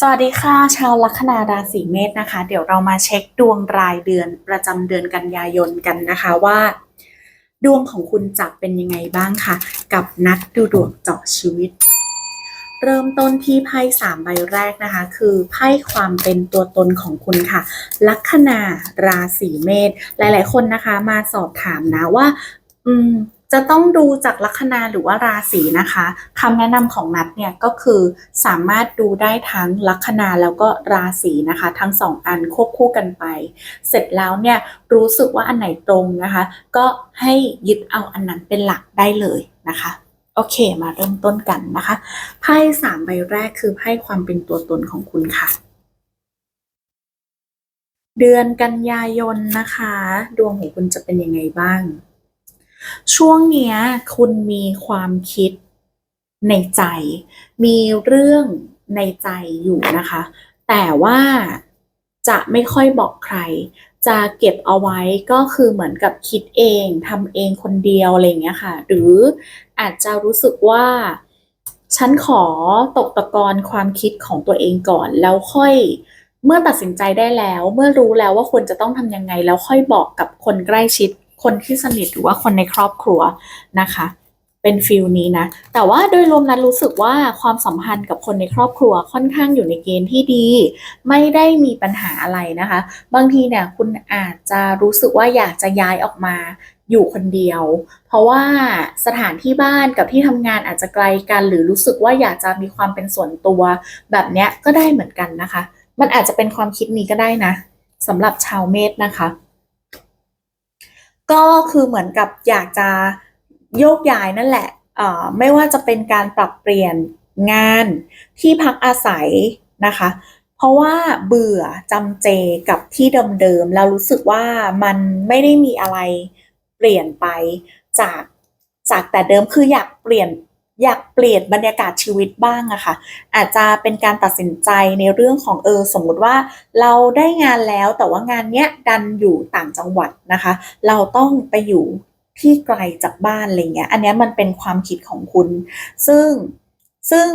สวัสดีค่ะ ชาวลัคนาราศีเมษนะคะ เดี๋ยวเรามาเช็คดวงรายเดือนประจำเดือนกันยายนกันนะคะว่า ดวงของคุณจะเป็นยังไงบ้างค่ะ กับนักดูดวงเจาะชีวิต เริ่มต้นที่ไพ่สามใบแรกนะคะ คือไพ่ความเป็นตัวตนของคุณค่ะ ลัคนาราศีเมษหลาย ๆ คนนะคะ มาสอบถามนะว่า อืม จะต้องดูจากลัคนาหรือว่าราศีนะคะคำแนะนำของนัดเนี่ยก็คือสามารถดูได้ทั้งลัคนาแล้วก็ราศีนะคะ ทั้งสองอันควบคู่กันไป เสร็จแล้วเนี่ยรู้สึกว่าอันไหนตรงนะคะ ก็ให้ยึดเอาอันนั้นเป็นหลักได้เลยนะคะ โอเคมาเริ่มต้นกันนะคะไพ่สามใบแรกคือไพ่ความเป็นตัวตนของคุณค่ะเดือนกันยายนนะคะ ดวงของคุณจะเป็นยังไงบ้าง ช่วงเนี้ยคุณมีความคิดในใจ มีเรื่องในใจอยู่นะคะ แต่ว่าจะไม่ค่อยบอกใคร จะเก็บเอาไว้ก็คือเหมือนกับคิดเองทำเองคนเดียวอะไรเงี้ยค่ะ หรืออาจจะรู้สึกว่า ฉันขอตกตะกอนความคิดของตัวเองก่อนแล้วค่อยเมื่อตัดสินใจได้แล้ว เมื่อรู้แล้วว่าควรจะต้องทำยังไง แล้วค่อยบอกกับคนใกล้ชิด คนที่สนิทหรือว่าคนในครอบครัวนะคะ เป็นฟิลนี้นะ แต่ว่าโดยรวมนั้นรู้สึกว่าความสัมพันธ์กับคนในครอบครัวค่อนข้างอยู่ในเกณฑ์ที่ดี ไม่ได้มีปัญหาอะไรนะคะ บางทีเนี่ยคุณอาจจะรู้สึกว่าอยากจะย้ายออกมาอยู่คนเดียว เพราะว่าสถานที่บ้านกับที่ทำงานอาจจะไกลกัน หรือรู้สึกว่าอยากจะมีความเป็นส่วนตัว แบบเนี้ยก็ได้เหมือนกันนะคะ มันอาจจะเป็นความคิดนี้ก็ได้นะสำหรับชาวเมษนะคะ ก็คือเหมือนกับอยากจะโยกย้ายนั่นแหละเอ่อไม่ว่าจะเป็นการปรับเปลี่ยนงานที่พักอาศัยนะคะ เพราะว่าเบื่อจำเจกับที่เดิมๆแล้วรู้สึกว่ามันไม่ได้มีอะไรเปลี่ยนไปจากจากแต่เดิมคืออยากเปลี่ยน อยากเปลี่ยนบรรยากาศชีวิตบ้างอะค่ะ อาจจะเป็นการตัดสินใจในเรื่องของเออสมมุติว่า เราได้งานแล้วแต่ว่างานเนี้ยดันอยู่ต่างจังหวัดนะคะ เราต้องไปอยู่ที่ไกลจากบ้านอะไรเงี้ย อันนี้มันเป็นความคิดของคุณ ซึ่งซึ่ง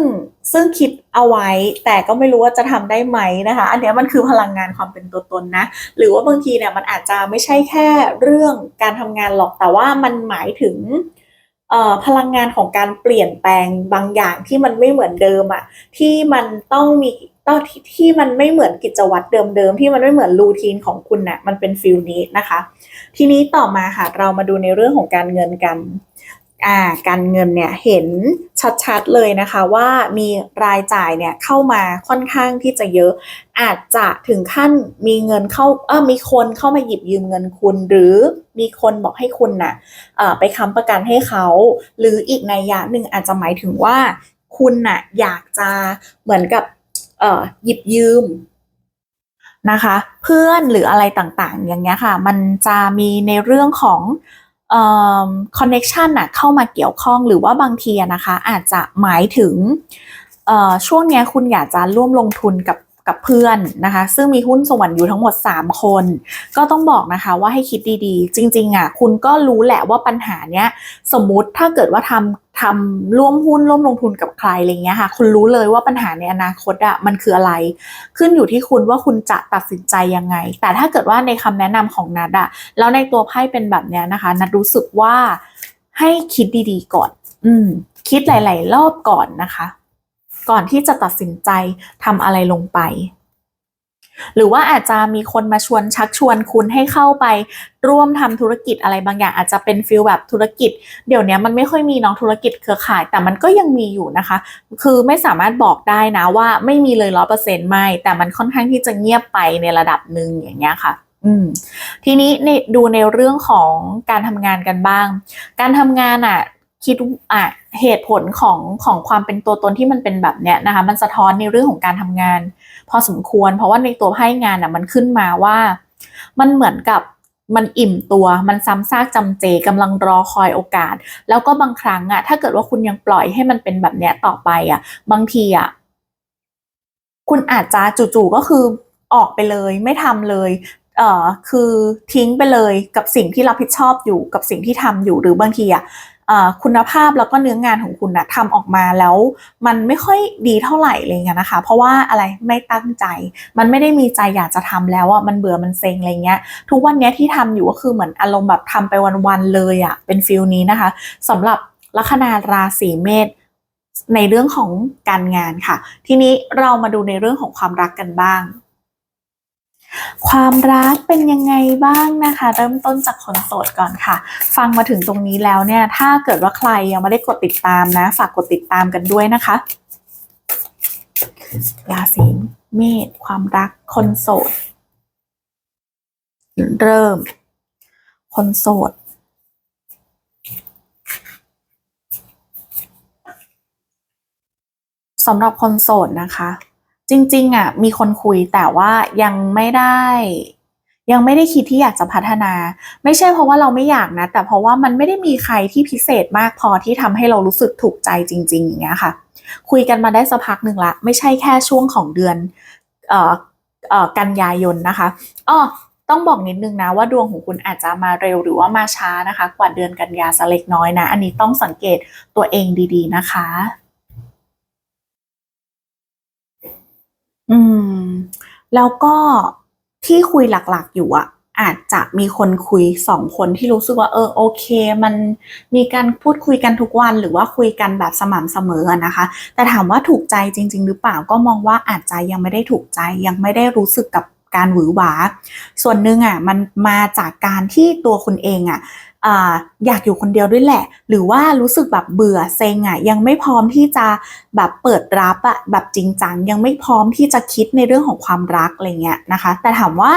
ซึ่งคิดเอาไว้ แต่ก็ไม่รู้ว่าจะทำได้ไหมนะคะ อันนี้มันคือพลังงานความเป็นตัวตนนะ หรือว่าบางทีเนี่ยมันอาจจะไม่ใช่แค่เรื่องการทำงานหรอกแต่ว่ามันหมายถึง พลังงานของการเปลี่ยนแปลงบางอย่างที่มันไม่เหมือนเดิมอะที่มันต้องมีต้องที่ที่มันไม่เหมือนกิจวัตรเดิมๆที่มันไม่เหมือนรูทีนของคุณนะ่ะมันเป็นฟิลนี้นะคะ ทีนี้ต่อมาค่ะเรามาดูในเรื่องของการเงินกัน การเงินเนี่ยเห็นชัดๆเลยนะคะว่ามีรายจ่ายเนี่ยเข้ามาค่อนข้างที่จะเยอะ อาจจะถึงขั้นมีเงินเข้าเออมีคนเข้ามาหยิบยืมเงินคุณ หรือมีคนบอกให้คุณน่ะเอ่อไปค้ำประกันให้เขา หรืออีกในยะหนึ่งอาจจะหมายถึงว่าคุณน่ะอยากจะเหมือนกับหยิบยืมนะคะ เพื่อนหรืออะไรต่างๆ อย่างเงี้ยค่ะ มันจะมีในเรื่องของ คอนเน็ชันอะเข้ามาเกี่ยวข้องหรือว่าบางทีนะคะ อาจจะหมายถึงช่วงนี้คุณอยากจะร่วมลงทุนกับ กับเพื่อนนะคะ ซึ่งมีหุ้นส่วนอยู่ทั้งหมด 3 คน ก็ต้องบอกนะคะว่าให้คิดดีๆ จริง ๆอะคุณก็รู้แหละว่าปัญหาเนี้ยสมมุติถ้าเกิดว่าทำทำร่วมหุ้นร่วมลงทุนกับใครอะไรเงี้ยค่ะคุณรู้เลยว่าปัญหาในอนาคตอะมันคืออะไร ขึ้นอยู่ที่คุณว่าคุณจะตัดสินใจยังไง แต่ถ้าเกิดว่าในคำแนะนำของนัดอะแล้วในตัวไพ่เป็นแบบเนี้ยนะคะ นัดรู้สึกว่าให้คิดดีๆ ก่อน อืม คิดหลาย ๆ รอบก่อนนะคะ ก่อนที่จะตัดสินใจทำอะไรลงไป หรือว่าอาจจะมีคนมาชวนชักชวนคุณให้เข้าไปร่วมทำธุรกิจอะไรบางอย่างอาจจะเป็นฟิลแบบธุรกิจ เดี๋ยวนี้มันไม่ค่อยมีน้องธุรกิจเครือข่าย แต่มันก็ยังมีอยู่นะคะ คือไม่สามารถบอกได้นะว่าไม่มีเลยร้อเปอร์เซ็นต์ไม่ แต่มันค่อนข้างที่จะเงียบไปในระดับหนึ่งอย่างเงี้ยค่ะอืมทีนี้ในดูในเรื่องของการทำงานกันบ้าง การทำงานอะ คิดอะเหตุผลของของความเป็นตัวตนที่มันเป็นแบบเนี้ยนะคะ มันสะท้อนในเรื่องของการทำงาน พอสมควร เพราะว่าในตัวไพ่งานอะมันขึ้นมาว่า มันเหมือนกับมันอิ่มตัว มันซ้ำซากจำเจกำลังรอคอยโอกาส แล้วก็บางครั้งอะถ้าเกิดว่าคุณยังปล่อยให้มันเป็นแบบเนี้ยต่อไปอะบางทีอะคุณอาจจะจู่ๆก็คือออกไปเลย ไม่ทำเลยเอ่อคือทิ้งไปเลยกับสิ่งที่รับผิดชอบอยู่กับสิ่งที่ทำอยู่หรือบางทีอะ คุณภาพแล้วก็เนื้องานของคุณนะทำออกมาแล้ว มันไม่ค่อยดีเท่าไหร่อะไรเงี้ยนะคะ เพราะว่าอะไรไม่ตั้งใจ มันไม่ได้มีใจอยากจะทำแล้วอะมันเบื่อมันเซ็งอะไรเงี้ย ทุกวันนี้ที่ทำอยู่ก็คือเหมือนอารมณ์แบบทำไปวันๆเลยอะเป็นฟิลนี้นะคะสำหรับลัคนาราศีเมษในเรื่องของการงานค่ะ ทีนี้เรามาดูในเรื่องของความรักกันบ้าง ความรักเป็นยังไงบ้างนะคะ เริ่มต้นจากคนโสดก่อนค่ะ ฟังมาถึงตรงนี้แล้วเนี่ย ถ้าเกิดว่าใครยังไม่ได้กดติดตามนะ ฝากกดติดตามกันด้วยนะคะราศีเมษความรักคนโสด เริ่ม คนโสดสำหรับคนโสดนะคะ จริงๆอะมีคนคุยแต่ว่ายังไม่ได้ ยังไม่ได้คิดที่อยากจะพัฒนา ไม่ใช่เพราะว่าเราไม่อยากนะ แต่เพราะว่ามันไม่ได้มีใครที่พิเศษมากพอที่ทำให้เรารู้สึกถูกใจจริง ๆ อย่างเงี้ยค่ะ คุยกันมาได้สักพักหนึ่งละ ไม่ใช่แค่ช่วงของเดือนเอ่อเอ่อกันยายนนะคะอ้อต้องบอกนิดนึงนะว่าดวงของคุณอาจจะมาเร็วหรือว่ามาช้านะคะ กว่าเดือนกันยาสเล็กน้อยนะ อันนี้ต้องสังเกตตัวเองดีๆนะคะ อืม แล้วก็ที่คุยหลักๆ อยู่อะอาจจะมีคนคุยสองคนที่รู้สึกว่า เออโอเค มันมีการพูดคุยกันทุกวันหรือว่าคุยกันแบบสม่ำเสมอนะคะ แต่ถามว่าถูกใจจริง ๆ หรือเปล่าก็มองว่าอาจจะยังไม่ได้ถูกใจยังไม่ได้รู้สึกกับการหวือหวา ส่วนหนึ่งอะมันมาจากการที่ตัวคุณเองอะ อยากอยู่คนเดียวด้วยแหละ หรือว่ารู้สึกแบบเบื่อเซ็งอะยังไม่พร้อมที่จะแบบเปิดรับอะแบบจริงจังยังไม่พร้อมที่จะคิดในเรื่องของความรักอะไรเงี้ยนะคะ แต่ถามว่า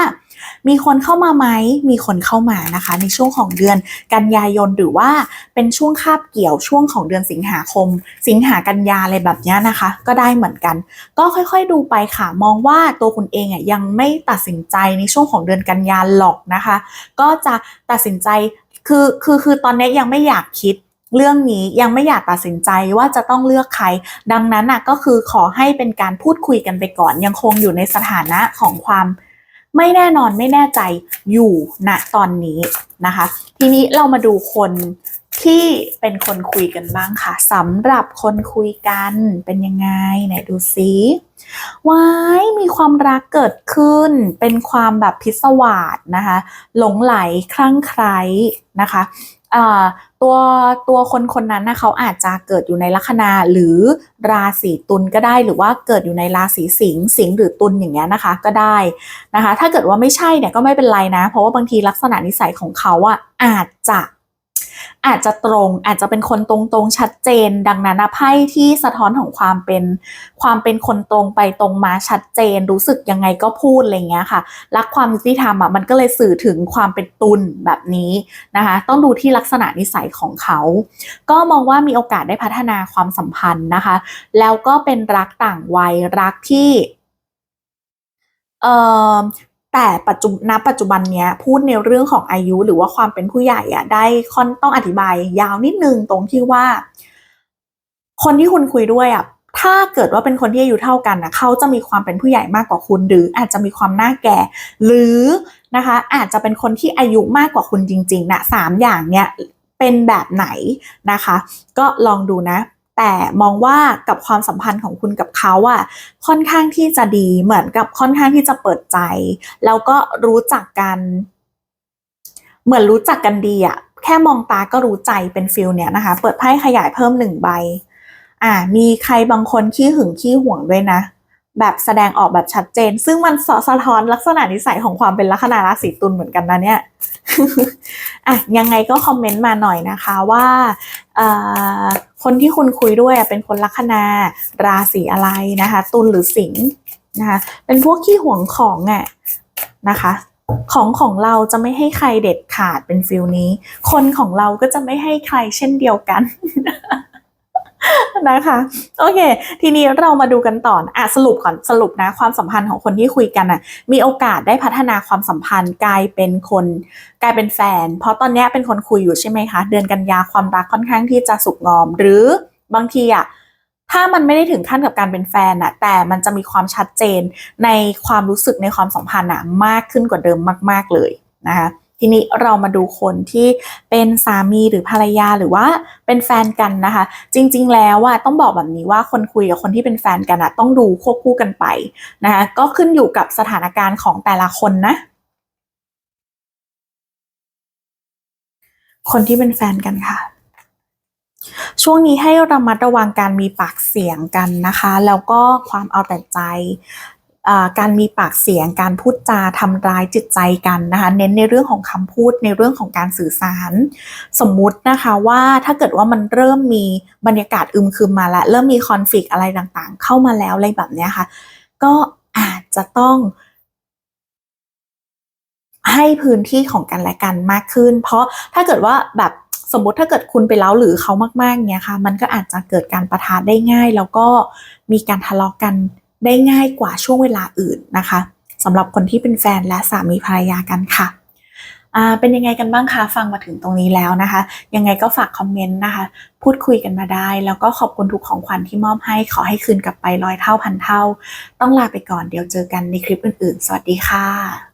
มีคนเข้ามาไหมมีคนเข้ามานะคะ ในช่วงของเดือนกันยายนหรือว่าเป็นช่วงคาบเกี่ยวช่วงของเดือนสิงหาคม สิงหากันยาอะไรแบบเนี้ยนะคะ ก็ได้เหมือนกัน ก็ค่อยๆดูไปค่ะ มองว่าตัวคุณเองอะยังไม่ตัดสินใจในช่วงของเดือนกันยาหรอกนะคะ ก็จะตัดสินใจ คือคือคือตอนนี้ยังไม่อยากคิดเรื่องนี้ยังไม่อยากตัดสินใจว่าจะต้องเลือกใคร ดังนั้นน่ะก็คือขอให้เป็นการพูดคุยกันไปก่อน ยังคงอยู่ในสถานะของความไม่แน่นอนไม่แน่ใจอยู่ณตอนนี้นะคะ ทีนี้เรามาดูคน ที่เป็นคนคุยกันบ้างค่ะสำหรับคนคุยกันเป็นยังไงไหนดูซิว้ายมีความรักเกิดขึ้น เป็นความแบบพิศวาสนะคะ หลงไหลคลั่งไคล้นะคะตัวตัวคนคนนั้นนะเขาอาจจะเกิดอยู่ในลัคนาหรือราศีตุลก็ได้หรือว่าเกิดอยู่ในราศีสิงห์สิงห์หรือตุลอย่างเงี้ยนะคะก็ได้นะคะ ถ้าเกิดว่าไม่ใช่เนี่ยก็ไม่เป็นไรนะ เพราะว่าบางทีลักษณะนิสัยของเขาอะอาจจะ อาจจะตรงอาจจะเป็นคนตรงๆชัดเจน ดังนั้นนะไพ่ที่สะท้อนของความเป็นความเป็นคนตรงไปตรงมาชัดเจน รู้สึกยังไงก็พูดอะไรเงี้ยค่ะรักความยุติธรรมอะมันก็เลยสื่อถึงความเป็นตุนแบบนี้นะคะต้องดูที่ลักษณะนิสัยของเขา ก็มองว่ามีโอกาสได้พัฒนาความสัมพันธ์นะคะ แล้วก็เป็นรักต่างวัยรักที่ แต่ปัจจุณปัจจุบันเนี้ยพูดในเรื่องของอายุหรือว่าความเป็นผู้ใหญ่อะได้ค่อนต้องอธิบายยาวนิดนึงตรงที่ว่า คนที่คุณคุยด้วยอะถ้าเกิดว่าเป็นคนที่อายุเท่ากันนะเขาจะมีความเป็นผู้ใหญ่มากกว่าคุณ หรืออาจจะมีความหน้าแก่ หรือนะคะอาจจะเป็นคนที่อายุมากกว่าคุณจริงๆนะสามอย่างเนี้ยเป็นแบบไหนนะคะ ก็ลองดูนะ แต่มองว่ากับความสัมพันธ์ของคุณกับเขาอะค่อนข้างที่จะดีเหมือนกับค่อนข้างที่จะเปิดใจ แล้วก็รู้จักกัน เหมือนรู้จักกันดีอะแค่มองตาก็รู้ใจเป็นฟิลเนี่ยนะคะ เปิดไพ่ขยายเพิ่มหนึ่งใบ อ่า มีใครบางคนขี้หึงขี้หวงด้วยนะ แบบแสดงออกแบบชัดเจน ซึ่งมันสสะท้อนลักษณะนิสัยของความเป็นลัคนาราศีตุลเหมือนกันนะเนี่ยอะยังไงก็คอมเมนต์มาหน่อยนะคะว่าคนที่คุณคุยด้วยเป็นคนลัคนาราศีอะไรนะคะ ตุลหรือสิงห์นะคะ เป็นพวกขี้หวงของอะนะคะของของเราจะไม่ให้ใครเด็ดขาดเป็นฟิลนี้ คนของเราก็จะไม่ให้ใครเช่นเดียวกัน นะคะ โอเค ทีนี้เรามาดูกันต่ออะสรุปก่อนสรุปนะความสัมพันธ์ของคนที่คุยกันอะ มีโอกาสได้พัฒนาความสัมพันธ์กลายเป็นคนกลายเป็นแฟน เพราะตอนนี้เป็นคนคุยอยู่ใช่ไหมคะ เดือนกันยาความรักค่อนข้างที่จะสุกงอม หรือบางทีอะถ้ามันไม่ได้ถึงขั้นกับการเป็นแฟนอะแต่มันจะมีความชัดเจนในความรู้สึกในความสัมพันธ์อะมากขึ้นกว่าเดิมมาก ๆเลยนะคะ ทีนี้เรามาดูคนที่เป็นสามีหรือภรรยาหรือว่าเป็นแฟนกันนะคะ จริง ๆ แล้วอะต้องบอกแบบนี้ว่าคนคุยกับคนที่เป็นแฟนกันอะต้องดูควบคู่กันไปนะคะก็ขึ้นอยู่กับสถานการณ์ของแต่ละคนนะ คนที่เป็นแฟนกันค่ะช่วงนี้ให้ระมัดระวังการมีปากเสียงกันนะคะ แล้วก็ความเอาแต่ใจ การมีปากเสียงการพูดจาทำร้ายจิตใจกันนะคะ เน้นในเรื่องของคำพูดในเรื่องของการสื่อสาร สมมุตินะคะว่าถ้าเกิดว่ามันเริ่มมีบรรยากาศอึมครึมมาแล้ว เริ่มมีคอนฟ lict อะไรต่างๆ เข้ามาแล้วอะไรแบบนี้ค่ะ ก็อาจจะต้อง ให้พื้นที่ของกันและกันมากขึ้น เพราะถ้าเกิดว่าแบบสมมติถ้าเกิดคุณไปเล้าหรือเขามากๆเนี้ยค่ะ มันก็อาจจะเกิดการประทะได้ง่าย แล้วก็มีการทะเลาะกัน ได้ง่ายกว่าช่วงเวลาอื่นนะคะสำหรับคนที่เป็นแฟนและสามีภรรยากันค่ะอ่าเป็นยังไงกันบ้างคะฟังมาถึงตรงนี้แล้วนะคะ ยังไงก็ฝากคอมเมนต์นะคะ พูดคุยกันมาได้ แล้วก็ขอบคุณทุกของขวัญที่มอบให้ขอให้คืนกลับไปร้อยเท่าพันเท่า ต้องลาไปก่อนเดี๋ยวเจอกันในคลิปอื่นๆ สวัสดีค่ะ